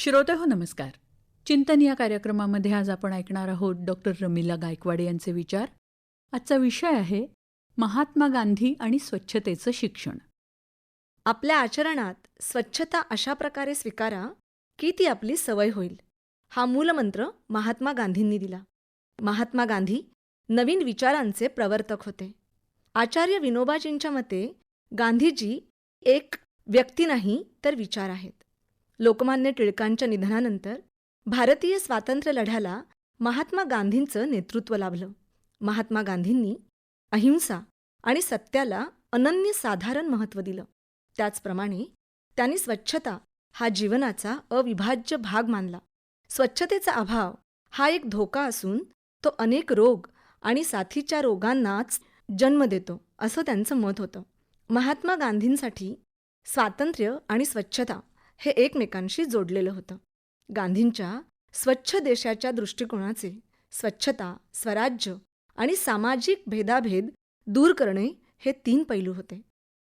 श्रोते हो नमस्कार. चिंतन या कार्यक्रमामध्ये आज आपण ऐकणार आहोत डॉक्टर रमिला गायकवाड यांचे विचार. आजचा विषय आहे महात्मा गांधी आणि स्वच्छतेचं शिक्षण. आपल्या आचरणात स्वच्छता अशा प्रकारे स्वीकारा की ती आपली सवय होईल. हा मूलमंत्र महात्मा गांधींनी दिला. महात्मा गांधी नवीन विचारांचे प्रवर्तक होते. आचार्य विनोबाजींच्या मते गांधीजी एक व्यक्ती नाही तर विचार आहेत. लोकमान्य टिळकांच्या निधनानंतर भारतीय स्वातंत्र्यलढ्याला महात्मा गांधींचं नेतृत्व लाभलं. महात्मा गांधींनी अहिंसा आणि सत्याला अनन्यसाधारण महत्त्व दिलं. त्याचप्रमाणे त्यांनी स्वच्छता हा जीवनाचा अविभाज्य भाग मानला. स्वच्छतेचा अभाव हा एक धोका असून तो अनेक रोग आणि साथीच्या रोगांनाच जन्म देतो असं त्यांचं मत होतं. महात्मा गांधींसाठी स्वातंत्र्य आणि स्वच्छता हे एकमेकांशी जोडलेलं होतं. गांधींच्या स्वच्छ देशाच्या दृष्टिकोनाचे स्वच्छता स्वराज्य आणि सामाजिक भेदाभेद दूर करणे हे तीन पैलू होते.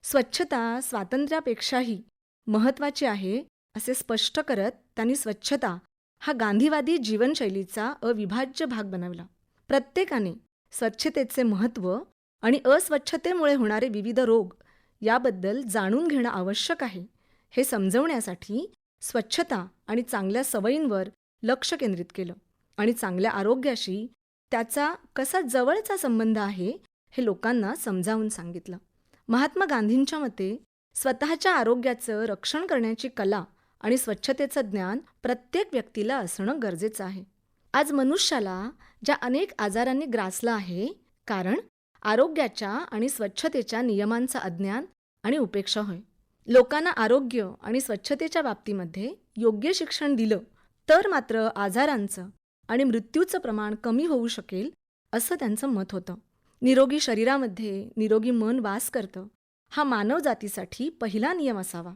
स्वच्छता स्वातंत्र्यापेक्षाही महत्त्वाची आहे असे स्पष्ट करत त्यांनी स्वच्छता हा गांधीवादी जीवनशैलीचा अविभाज्य भाग बनवला. प्रत्येकाने स्वच्छतेचे महत्त्व आणि अस्वच्छतेमुळे होणारे विविध रोग याबद्दल जाणून घेणं आवश्यक आहे. हे समजवण्यासाठी स्वच्छता आणि चांगल्या सवयींवर लक्ष केंद्रित केलं. आणि चांगल्या आरोग्याशी त्याचा कसा जवळचा संबंध आहे हे लोकांना समजावून सांगितलं. महात्मा गांधींच्या मते स्वतःच्या आरोग्याचं रक्षण करण्याची कला आणि स्वच्छतेचं ज्ञान प्रत्येक व्यक्तीला असणं गरजेचं आहे. आज मनुष्याला ज्या अनेक आजारांनी ग्रासलं आहे कारण आरोग्याच्या आणि स्वच्छतेच्या नियमांचा अज्ञान आणि उपेक्षा होय. लोकांना आरोग्य आणि स्वच्छतेच्या बाबतीमध्ये योग्य शिक्षण दिलं तर मात्र आजारांचं आणि मृत्यूचं प्रमाण कमी होऊ शकेल असं त्यांचं मत होतं. निरोगी शरीरामध्ये निरोगी मन वास करतं हा मानव जातीसाठी पहिला नियम असावा.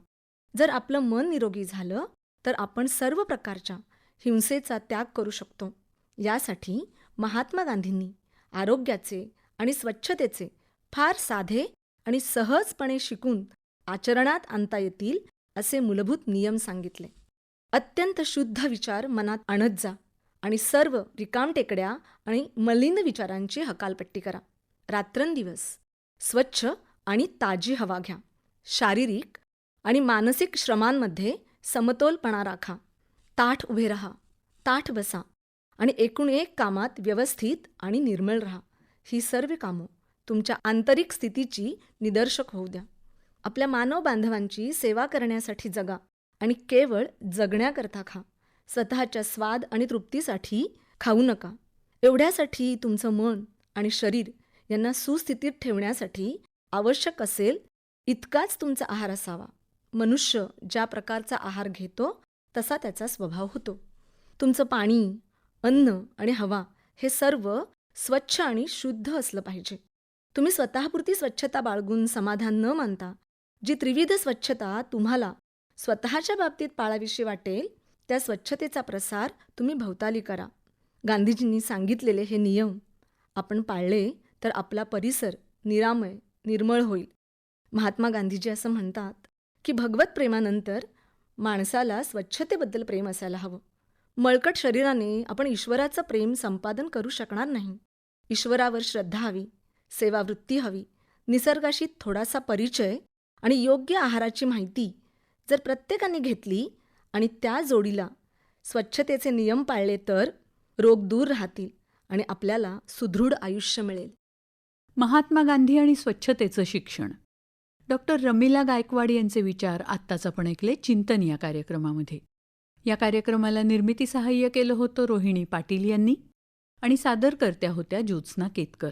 जर आपलं मन निरोगी झालं तर आपण सर्व प्रकारच्या हिंसेचा त्याग करू शकतो. यासाठी महात्मा गांधींनी आरोग्याचे आणि स्वच्छतेचे फार साधे आणि सहजपणे शिकून आचरणात आणता येतील असे मूलभूत नियम सांगितले. अत्यंत शुद्ध विचार मनात आणत जा आणि सर्व रिकामटेकड्या आणि मलिन विचारांची हकालपट्टी करा. रात्रंदिवस स्वच्छ आणि ताजी हवा घ्या. शारीरिक आणि मानसिक श्रमांमध्ये समतोलपणा राखा. ताठ उभे राहा ताठ बसा आणि एकूण एक कामात व्यवस्थित आणि निर्मळ राहा. ही सर्व कामं तुमच्या आंतरिक स्थितीची निदर्शक होऊ द्या. आपल्या मानव बांधवांची सेवा करण्यासाठी जगा आणि केवळ जगण्याकरता खा. स्वतःच्या स्वाद आणि तृप्तीसाठी खाऊ नका. एवढ्यासाठी तुमचं मन आणि शरीर यांना सुस्थितीत ठेवण्यासाठी आवश्यक असेल इतकाच तुमचा आहार असावा. मनुष्य ज्या प्रकारचा आहार घेतो तसा त्याचा स्वभाव होतो. तुमचं पाणी अन्न आणि हवा हे सर्व स्वच्छ आणि शुद्ध असलं पाहिजे. तुम्ही स्वतःपुरती स्वच्छता बाळगून समाधान न मानता जी त्रिविध स्वच्छता तुम्हाला स्वतःच्या बाबतीत पाळाविषयी वाटेल त्या स्वच्छतेचा प्रसार तुम्ही भवताली करा. गांधीजींनी सांगितलेले हे नियम आपण पाळले तर आपला परिसर निरामय निर्मळ होईल. महात्मा गांधीजी असं म्हणतात की भगवत प्रेमानंतर माणसाला स्वच्छतेबद्दल प्रेम असायला हवं. मळकट शरीराने आपण ईश्वराचं प्रेम संपादन करू शकणार नाही. ईश्वरावर श्रद्धा हवी सेवावृत्ती हवी निसर्गाशी थोडासा परिचय आणि योग्य आहाराची माहिती जर प्रत्येकाने घेतली आणि त्या जोडीला स्वच्छतेचे नियम पाळले तर रोग दूर राहतील आणि आपल्याला सुदृढ आयुष्य मिळेल. महात्मा गांधी आणि स्वच्छतेचं शिक्षण. डॉक्टर रमिला गायकवाड यांचे विचार आत्ताच आपण ऐकले चिंतन या कार्यक्रमामध्ये. या कार्यक्रमाला निर्मिती सहाय्य केलं होतं रोहिणी पाटील यांनी आणि सादरकर्त्या होत्या ज्योत्स्ना केतकर.